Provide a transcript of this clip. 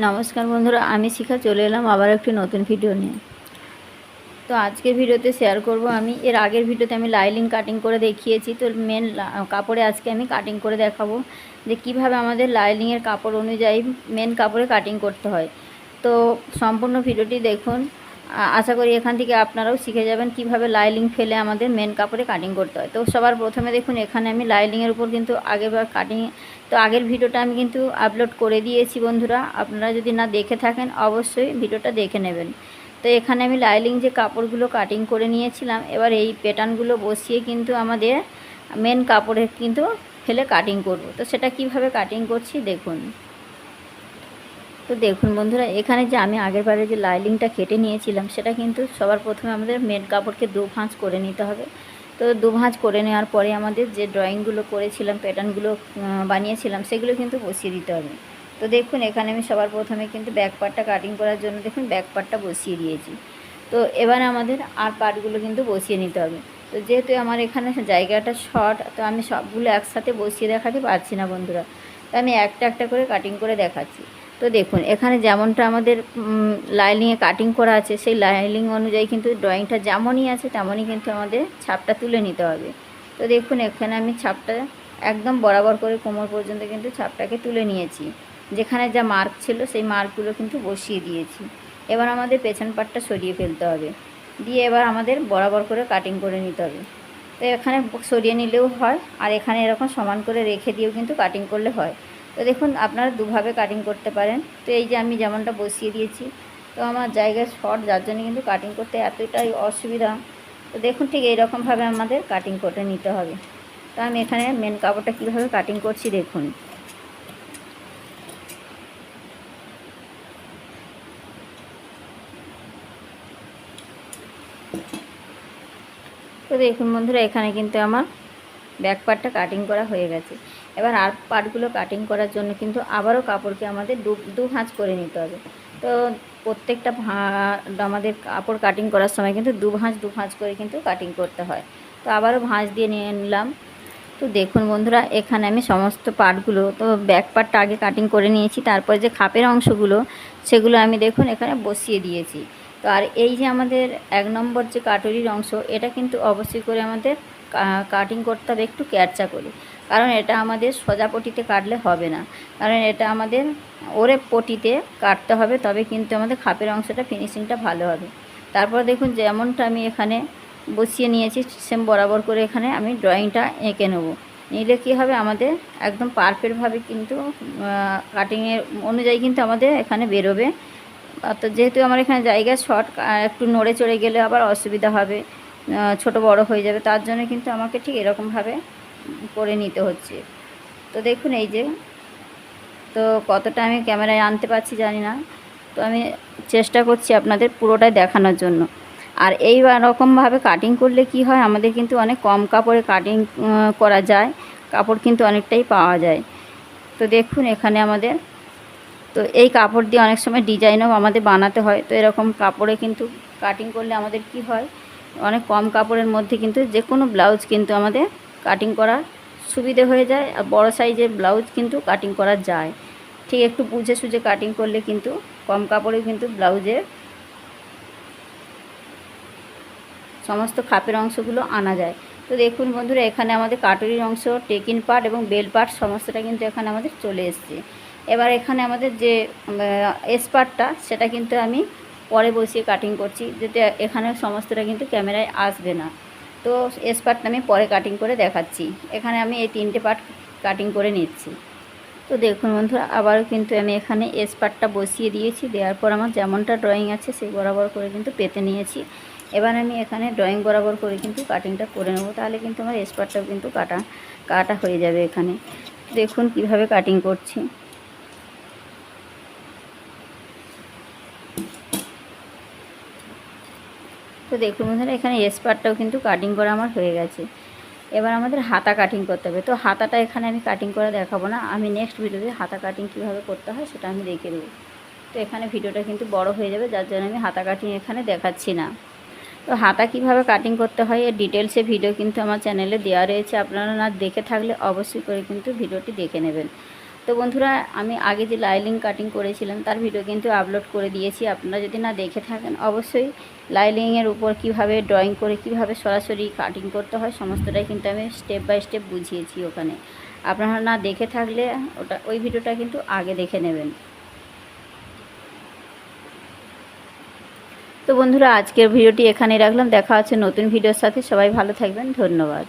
নমস্কার বন্ধুরা, আমি শিখা, চলে এলাম আবার একটি নতুন ভিডিও নিয়ে। তো আজকের ভিডিওতে শেয়ার করব আমি। এর আগের ভিডিওতে আমি লাইলিং কাটিং করে দেখিয়েছি। তো মেন কাপড়ে আজকে আমি কাটিং করে দেখাবো যে কীভাবে আমাদের লাইলিংয়ের কাপড় অনুযায়ী মেন কাপড়ে কাটিং করতে হয়। তো সম্পূর্ণ ভিডিওটি দেখুন। আশা করি এখান থেকে আপনারাও শিখে যাবেন কীভাবে লাইলিং ফেলে আমাদের মেন কাপড়ে কাটিং করতে হয়। তো সবার প্রথমে দেখুন, এখানে আমি লাইলিংয়ের উপর কিন্তু আগেবার কাটিং তো আগের ভিডিওটা আমি কিন্তু আপলোড করে দিয়েছি বন্ধুরা। আপনারা যদি না দেখে থাকেন, অবশ্যই ভিডিওটা দেখে নেবেন। তো এখানে আমি লাইলিং যে কাপড়গুলো কাটিং করে নিয়েছিলাম, এবার এই প্যাটার্নগুলো বসিয়ে কিন্তু আমাদের মেন কাপড়ে কিন্তু ফেলে কাটিং করব। তো সেটা কীভাবে কাটিং করছি দেখুন। তো দেখুন বন্ধুরা, এখানে যে আমি আগের বারে যে লাইলিংটা কেটে নিয়েছিলাম, সেটা কিন্তু সবার প্রথমে আমাদের মেন কাপড়কে দু ভাঁজ করে নিতে হবে। তো দু ভাঁজ করে নেওয়ার পরে আমাদের যে ড্রয়িংগুলো করেছিলাম, প্যাটার্নগুলো বানিয়েছিলাম, সেগুলো কিন্তু বসিয়ে দিতে হবে। তো দেখুন, এখানে আমি সবার প্রথমে কিন্তু ব্যাক পার্টটা কাটিং করার জন্য দেখুন ব্যাক পার্টটা বসিয়ে দিয়েছি। তো এবার আমাদের আর পার্টগুলো কিন্তু বসিয়ে নিতে হবে। তো যেহেতু আমার এখানে জায়গাটা শর্ট, তো আমি সবগুলো একসাথে বসিয়ে দেখাতে পারছি না বন্ধুরা। তো আমি একটা একটা করে কাটিং করে দেখাচ্ছি। তো দেখুন, এখানে যেমনটা আমাদের লাইলিংয়ে কাটিং করা আছে, সেই লাইলিং অনুযায়ী কিন্তু ড্রয়িংটা যেমনই আছে, তেমনই কিন্তু আমাদের ছাপটা তুলে নিতে হবে। তো দেখুন, এখানে আমি ছাপটা একদম বরাবর করে কোমর পর্যন্ত কিন্তু ছাপটাকে তুলে নিয়েছি। যেখানে যা মার্ক ছিল, সেই মার্কগুলো কিন্তু বসিয়ে দিয়েছি। এবার আমাদের পেছন পাটটা সরিয়ে ফেলতে হবে। দিয়ে এবার আমাদের বরাবর করে কাটিং করে নিতে হবে। তো এখানে সরিয়ে নিলেও হয়, আর এখানে এরকম সমান করে রেখে দিয়েও কিন্তু কাটিং করলে হয়। তো দেখুন, আপনারা দুভাবে কাটিং করতে পারেন। তো এই যে আমি যেমনটা বসিয়ে দিয়েছি, তো আমার জায়গায় শর্ট যার জন্য কিন্তু কাটিং করতে এতটাই অসুবিধা। তো দেখুন, ঠিক এইরকমভাবে আমাদের কাটিং করে নিতে হবে। তো আমি এখানে মেন কাপড়টা কীভাবে কাটিং করছি দেখুন। তো দেখুন বন্ধুরা, এখানে কিন্তু আমার ব্যাক পার্টটা কাটিং করা হয়ে গেছে। এবার আর পার্টগুলো কাটিং করার জন্য কিন্তু আবারও কাপড়কে আমাদের দু দু ভাঁজ করে নিতে হবে। তো প্রত্যেকটা আমাদের কাপড় কাটিং করার সময় কিন্তু দু ভাঁজ দু ভাঁজ করে কিন্তু কাটিং করতে হয়। তো আবারও ভাঁজ দিয়ে নিয়ে নিলাম। তো দেখুন বন্ধুরা, এখানে আমি সমস্ত পার্টগুলো তো ব্যাক পার্টটা আগে কাটিং করে নিয়েছি, তারপরে যে খাপের অংশগুলো, সেগুলো আমি দেখুন এখানে বসিয়ে দিয়েছি। তো আর এই যে আমাদের এক নম্বর যে কাটুরির অংশ, এটা কিন্তু অবশ্যই করে আমাদের কাটিং করতে হবে, একটু ক্যারচা করে। কারণ এটা আমাদের সোজা পটিতে কাটলে হবে না। কারণ এটা আমাদের ওরে পটিতে কাটতে হবে, তবে কিন্তু আমাদের খাপের অংশটা ফিনিশিংটা ভালো হবে। তারপর দেখুন, যেমনটা আমি এখানে বসিয়ে নিয়েছি সেম বরাবর করে এখানে আমি ড্রয়িংটা এঁকে নেব। নিলে কী হবে, আমাদের একদম পারফেক্টভাবে কিন্তু কাটিংয়ের অনুযায়ী কিন্তু আমাদের এখানে বেরোবে। তো যেহেতু আমার এখানে জায়গা শর্ট একটু নড়ে চড়ে গেলে আবার অসুবিধা হবে। ছোট বড় হয়ে যাবে, তার জন্য কিন্তু আমাকে ঠিক এরকমভাবে করে নিতে হচ্ছে। তো দেখুন এই যে, তো কতটা আমি ক্যামেরায় আনতে পারছি জানি না, তো আমি চেষ্টা করছি আপনাদের পুরোটাই দেখানোর জন্য। আর এই রকমভাবে কাটিং করলে কি হয়, আমাদের কিন্তু অনেক কম কাপড়ে কাটিং করা যায়, কাপড় কিন্তু অনেকটাই পাওয়া যায়। তো দেখুন এখানে আমাদের, তো এই কাপড় দিয়ে অনেক সময় ডিজাইনও আমাদের বানাতে হয়, তো এরকম কাপড়ে কিন্তু কাটিং করলে আমাদের কি হয় অনেক কম কাপড়ের মধ্যে কিন্তু যে কোনো ব্লাউজ কিন্তু আমাদের কাটিং করা সুবিধে হয়ে যায় আর বড়ো সাইজের ব্লাউজ কিন্তু কাটিং করা যায়। ঠিক একটু বুঝে সুঝে কাটিং করলে কিন্তু কম কাপড়ে কিন্তু ব্লাউজের সমস্ত খাপের অংশগুলো আনা যায়। তো দেখুন বন্ধুরা, এখানে আমাদের কাটুরির অংশ টেকিন পার্ট এবং বেল পার্ট সমস্তটা কিন্তু এখানে আমাদের চলে এসছে। এবার এখানে আমাদের যে এস পার্টটা সেটা কিন্তু আমি পরে বসিয়ে কাটিং করছি, যাতে এখানে সমস্তটা কিন্তু ক্যামেরায় আসবে না। তো এস পার্টটা আমি পরে কাটিং করে দেখাচ্ছি। এখানে আমি এই তিনটে পার্ট কাটিং করে নিচ্ছি। তো দেখুন বন্ধুরা, আবারও কিন্তু আমি এখানে এস পার্টটা বসিয়ে দিয়েছি, দেওয়ার পর আমার যেমনটা ড্রয়িং আছে, সেই বরাবর করে কিন্তু পেতে নিয়েছি। এবার আমি এখানে ড্রয়িং বরাবর করে কিন্তু কাটিংটা করে নেব, তাহলে কিন্তু আমার এস পার্টটাও কিন্তু কাটা কাটা হয়ে যাবে এখানে। দেখুন কীভাবে কাটিং করছি। তো দেখুন বন্ধুরা, এখানে এস পার্টটাও কিন্তু কাটিং করা আমার হয়ে গেছে। এবার আমাদের হাতা কাটিং করতে হবে। তো হাতাটা এখানে আমি কাটিং করে দেখাবো না। আমি নেক্সট ভিডিওতে হাতা কাটিং কীভাবে করতে হয় সেটা আমি দেখে দেবো তো এখানে ভিডিওটা কিন্তু বড় হয়ে যাবে, যার জন্য আমি হাতা কাটিং এখানে দেখাচ্ছি না। তো হাতা কীভাবে কাটিং করতে হয় এর ডিটেলসে ভিডিও কিন্তু আমার চ্যানেলে দেওয়া রয়েছে। আপনারা না দেখে থাকলে অবশ্যই করে কিন্তু ভিডিওটি দেখে নেবেন। তো বন্ধুরা, আমি আগে যে লাইলিং কাটিং করেছিলাম, তার ভিডিও কিন্তু আপলোড করে দিয়েছি। আপনারা যদি না দেখে থাকেন, অবশ্যই লাইলিংয়ের উপর কীভাবে ড্রয়িং করে, কীভাবে সরাসরি কাটিং করতে হয়, সমস্তটাই কিন্তু আমি স্টেপ বাই স্টেপ বুঝিয়েছি ওখানে। আপনারা না দেখে থাকলে ওটা, ওই ভিডিওটা কিন্তু আগে দেখে নেবেন। তো বন্ধুরা, আজকের ভিডিওটি এখানেই রাখলাম। দেখা হচ্ছে নতুন ভিডিওর সাথে। সবাই ভালো থাকবেন। ধন্যবাদ।